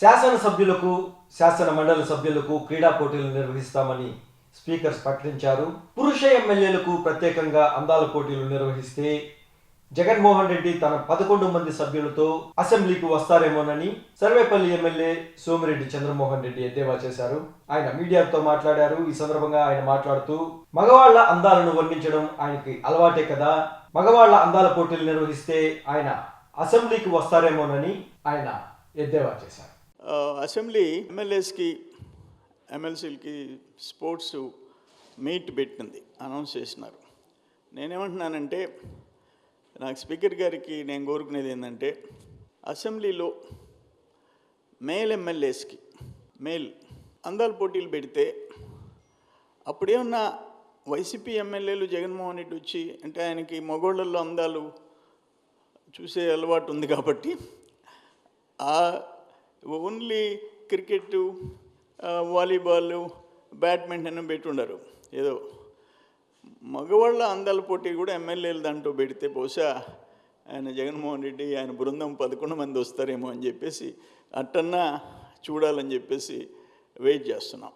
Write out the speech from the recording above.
శాసనసభ్యులకు శాసన మండలి సభ్యులకు క్రీడా పోటీలు నిర్వహిస్తామని స్పీకర్ ప్రకటించారు. పురుష ఎమ్మెల్యేలకు ప్రత్యేకంగా అందాల పోటీలు నిర్వహిస్తే జగన్మోహన్ రెడ్డి తన పదకొండు మంది సభ్యులతో అసెంబ్లీకి వస్తారేమోనని సర్వేపల్లి ఎమ్మెల్యే సోమిరెడ్డి చంద్రమోహన్ రెడ్డి ఎద్దేవా చేశారు. ఆయన మీడియాతో మాట్లాడారు. ఈ సందర్భంగా ఆయన మాట్లాడుతూ మగవాళ్ళ అందాలను వర్ణించడం ఆయనకి అలవాటే కదా. మగవాళ్ళ అందాల పోటీలు నిర్వహిస్తే ఆయన అసెంబ్లీకి వస్తారేమోనని ఆయన ఎద్దేవా చేశారు. అసెంబ్లీ ఎమ్మెల్యేస్కి ఎమ్మెల్సీలకి స్పోర్ట్స్ మీట్ పెట్టింది అనౌన్స్ చేసినారు. నేనేమంటున్నానంటే నాకు స్పీకర్ గారికి నేను కోరుకునేది ఏంటంటే అసెంబ్లీలో మేల్ ఎమ్మెల్యేస్కి మేల్ అందాల పోటీలు పెడితే అప్పుడేమన్నా వైసీపీ ఎమ్మెల్యేలు జగన్మోహన్ రెడ్డి వచ్చి అంటే ఆయనకి మగోళ్ళల్లో అందాలు చూసే అలవాటు ఉంది కాబట్టి ఆ ఓన్లీ క్రికెట్ వాలీబాల్ బ్యాడ్మింటన్ పెట్టుండరు. ఏదో మగవాళ్ళ అందాల పోటీ కూడా ఎమ్మెల్యేలు దాంట్లో పెడితే బహుశా ఆయన జగన్మోహన్ రెడ్డి ఆయన బృందం పదకొండు మంది వస్తారేమో అని చెప్పేసి అట్టన్నా చూడాలని చెప్పేసి వెయిట్ చేస్తున్నాం.